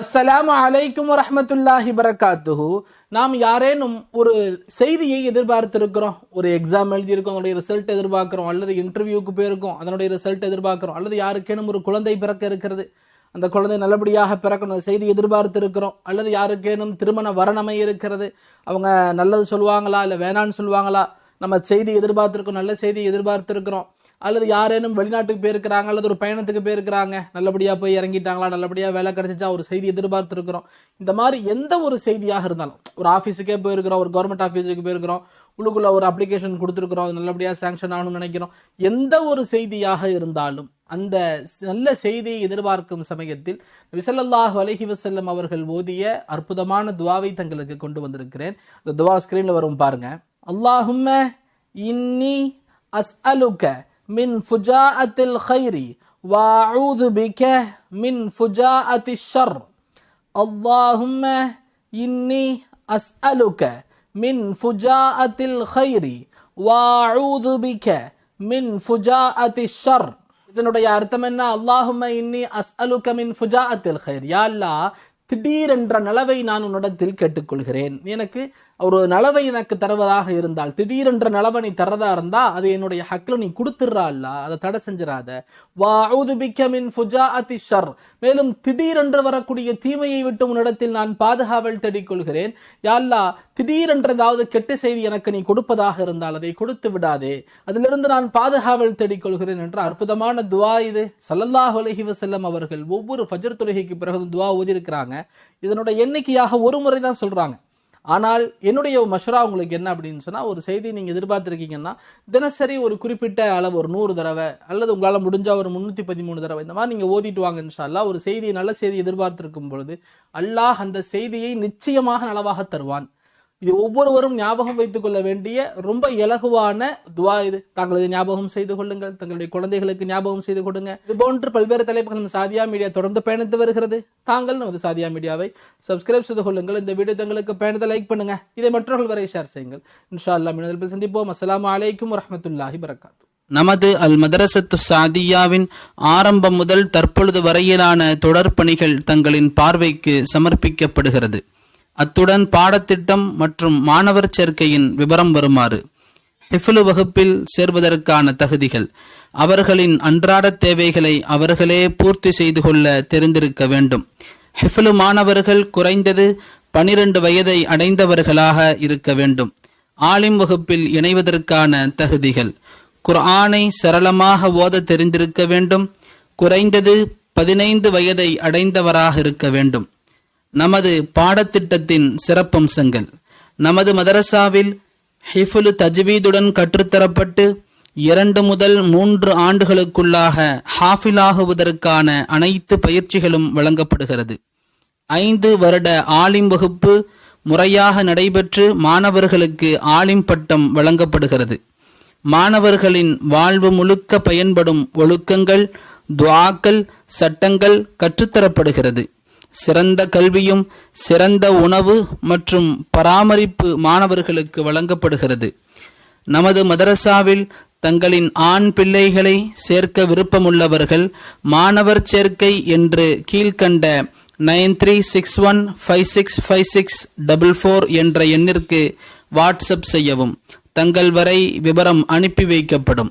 அஸ்ஸலாம் அலைக்கும் வரமத்துல்லாஹி பரக்காத்துஹு நாம் யாரேனும் ஒரு செய்தியை எதிர்பார்த்திருக்கிறோம் ஒரு எக்ஸாம் எழுதியிருக்கோம் அதனுடைய ரிசல்ட் எதிர்பார்க்குறோம் அல்லது இன்டர்வியூக்கு போயிருக்கோம் அதனுடைய ரிசல்ட் எதிர்பார்க்குறோம் அல்லது யாருக்கேனும் ஒரு குழந்தை பிறக்க இருக்கிறது அந்த குழந்தை நல்லபடியாக பிறக்கணும் செய்தி எதிர்பார்த்திருக்கிறோம் அல்லது யாருக்கேனும் திருமண வரணமை இருக்கிறது அவங்க நல்லது சொல்லுவாங்களா இல்லை வேணான்னு சொல்லுவாங்களா நம்ம செய்தி எதிர்பார்த்திருக்கோம் நல்ல செய்தி எதிர்பார்த்துருக்கிறோம் அல்லது யாரேனும் வெளிநாட்டுக்கு போயிருக்கிறாங்க அல்லது ஒரு பயணத்துக்கு போயிருக்கிறாங்க நல்லபடியாக போய் இறங்கிட்டாங்களா நல்லபடியாக வேலை கிடச்சிச்சா ஒரு செய்தி எதிர்பார்த்துருக்குறோம். இந்த மாதிரி எந்த ஒரு செய்தியாக இருந்தாலும் ஒரு ஆஃபீஸுக்கே போயிருக்கிறோம் ஒரு கவர்மெண்ட் ஆஃபீஸுக்கு போயிருக்கிறோம் உள்ளுக்குள்ளே ஒரு அப்ளிகேஷன் கொடுத்துருக்குறோம் அது நல்லபடியாக சேங்ஷன் ஆகணும்னு நினைக்கிறோம். எந்த ஒரு செய்தியாக இருந்தாலும் அந்த நல்ல செய்தியை எதிர்பார்க்கும் சமயத்தில் விசலல்லாஹ் அலைஹி வசல்லம் அவர்கள் ஓதிய அற்புதமான துவாவை தங்களுக்கு கொண்டு வந்திருக்கிறேன். இந்த துவா ஸ்க்ரீனில் வரும் பாருங்க. அல்லாஹும்ம இன்னி அஸ் அலுக்க மின் ஃபுஜா அத்தில் ஹைரி வாஊது பிக மின் ஃபுஜாஅத்தி ஷர் அல்லாஹும்ம இன்னி அஸ் அலுக மின் ஃபுஜா அத்தில் ஹைரி வாஊது பிக மின் ஃபுஜாஅத்தி ஷர் இதனுடைய அர்த்தம் என்ன அல்லாஹும இன்னி அஸ் அலுக மின் ஃபுஜா அத்தில் ஹைர் யா அல்லா திடீரென்ற நலவை நான் உன்னிடத்தில் கேட்டுக்கொள்கிறேன் எனக்கு ஒரு நலவை எனக்கு தருவதாக இருந்தால் திடீரென்ற நலவனை நீ தரதா இருந்தா அது என்னுடைய ஹக்கில் நீ கொடுத்துடுறா இல்ல அதை தடை செஞ்சிடாத. வாஊது பிக்க மின் ஷர். மேலும் திடீரென்று வரக்கூடிய தீமையை விட்டு உன்னிடத்தில் நான் பாதுகாவல் தேடிக்கொள்கிறேன். யா திடீரென்றதாவது திடீரென்ற ஏதாவது கெட்ட செய்தி எனக்கு நீ கொடுப்பதாக இருந்தால் அதை கொடுத்து விடாதே. அதிலிருந்து நான் பாதுகாவல் தேடிக்கொள்கிறேன் என்ற அற்புதமான துவா இது. சல்லல்லாஹ் அலஹி வசல்லம் அவர்கள் ஒவ்வொரு ஃபஜர் தொழுகைக்கு பிறகு துவா ஓதியிருக்கிறாங்க. இதனுடைய எண்ணிக்கையாக ஒரு முறை தான் சொல்றாங்க. ஆனால் என்னுடைய மஷரா உங்களுக்கு என்ன அப்படின்னு சொன்னால் ஒரு செய்தி நீங்கள் எதிர்பார்த்துருக்கீங்கன்னா தினசரி ஒரு குறிப்பிட்ட அளவு ஒரு நூறு தடவை அல்லது உங்களால் முடிஞ்சால் ஒரு முந்நூற்றி பதிமூணு தடவை இந்த மாதிரி நீங்கள் ஓதிட்டு வாங்க இன்ஷால்லா ஒரு செய்தி நல்ல செய்தி எதிர்பார்த்திருக்கும் பொழுது அல்லாஹ் அந்த செய்தியை நிச்சயமாக நலவாக தருவான். இது ஒவ்வொருவரும் ஞாபகம் வைத்துக் கொள்ள வேண்டிய ரொம்ப இலகுவான துவா இது. தாங்கள் இதை ஞாபகம் செய்து கொள்ளுங்கள். தங்களுடைய குழந்தைகளுக்கு ஞாபகம் செய்து கொடுங்க. இது போன்று பல்வேறு தலைப்புகள் நம்ம சாதியா மீடியா தொடர்ந்து பயணித்து வருகிறது. தாங்கள் நமது சாதியா மீடியாவை சப்ஸ்கிரைப் செய்து கொள்ளுங்கள். இந்த வீடியோ தங்களுக்கு பயணத்தை லைக் பண்ணுங்க. இதை மற்றவர்கள் வரை ஷேர் செய்யுங்கள். இன்ஷா அல்லா மீனதில் சந்திப்போம். அஸ்லாம் அலைக்கும் வரமத்துல்லாஹி வரகாத்து நமது அல் மதரசத்து சாதியாவின் ஆரம்பம் முதல் தற்பொழுது வரையிலான தொடர் பணிகள் தங்களின் பார்வைக்கு சமர்ப்பிக்கப்படுகிறது. அத்துடன் பாடத்திட்டம் மற்றும் மாணவர் சேர்க்கையின் விவரம் வருமாறு ஹிஃபிலு வகுப்பில் சேர்வதற்கான தகுதிகள். அவர்களின் அன்றாட தேவைகளை அவர்களே பூர்த்தி செய்து கொள்ள தெரிந்திருக்க வேண்டும். ஹிஃபிலு மாணவர்கள் குறைந்தது பனிரெண்டு வயதை அடைந்தவர்களாக இருக்க வேண்டும். ஆலிம் வகுப்பில் இணைவதற்கான தகுதிகள். குர்ஆனை சரளமாக ஓத தெரிந்திருக்க வேண்டும். குறைந்தது பதினைந்து வயதை அடைந்தவராக இருக்க வேண்டும். நமது பாடத்திட்டத்தின் சிறப்பம்சங்கள். நமது மதரசாவில் ஹிஃபுல் தஜ்வீதுடன் கற்றுத்தரப்பட்டு இரண்டு முதல் மூன்று ஆண்டுகளுக்குள்ளாக ஹாஃபிலாகுவதற்கான அனைத்து பயிற்சிகளும் வழங்கப்படுகிறது. ஐந்து வருட ஆலிம் வகுப்பு முறையாக நடைபெற்று மாணவர்களுக்கு ஆலிம் பட்டம் வழங்கப்படுகிறது. மாணவர்களின் வாழ்வு முழுக்க பயன்படும் ஒழுக்கங்கள் துவாக்கள் சட்டங்கள் கற்றுத்தரப்படுகிறது. சிறந்த கல்வியும் சிறந்த உணவு மற்றும் பராமரிப்பு மாணவர்களுக்கு வழங்கப்படுகிறது. நமது மதரசாவில் தங்களின் ஆண் பிள்ளைகளை சேர்க்க விருப்பமுள்ளவர்கள் மாணவர் சேர்க்கை என்று கீழ்கண்ட nine three six one five six five six double four என்ற எண்ணிற்கு வாட்ஸ்அப் செய்யவும். தங்கள் வரை விவரம் அனுப்பி வைக்கப்படும்.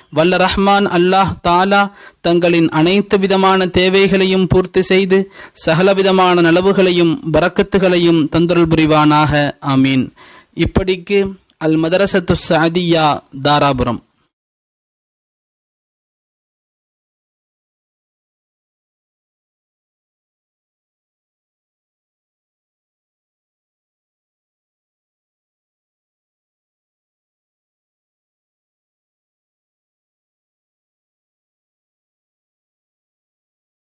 வல்ல ரஹ்மான் அல்லாஹ் தாலா தங்களின் அனைத்து விதமான தேவைகளையும் பூர்த்தி செய்து சகலவிதமான நலவுகளையும் பறக்கத்துகளையும் தந்தருள் புரிவானாக. ஆமீன். இப்படிக்கு அல் மதரசத்து சாதியா தாராபுரம்.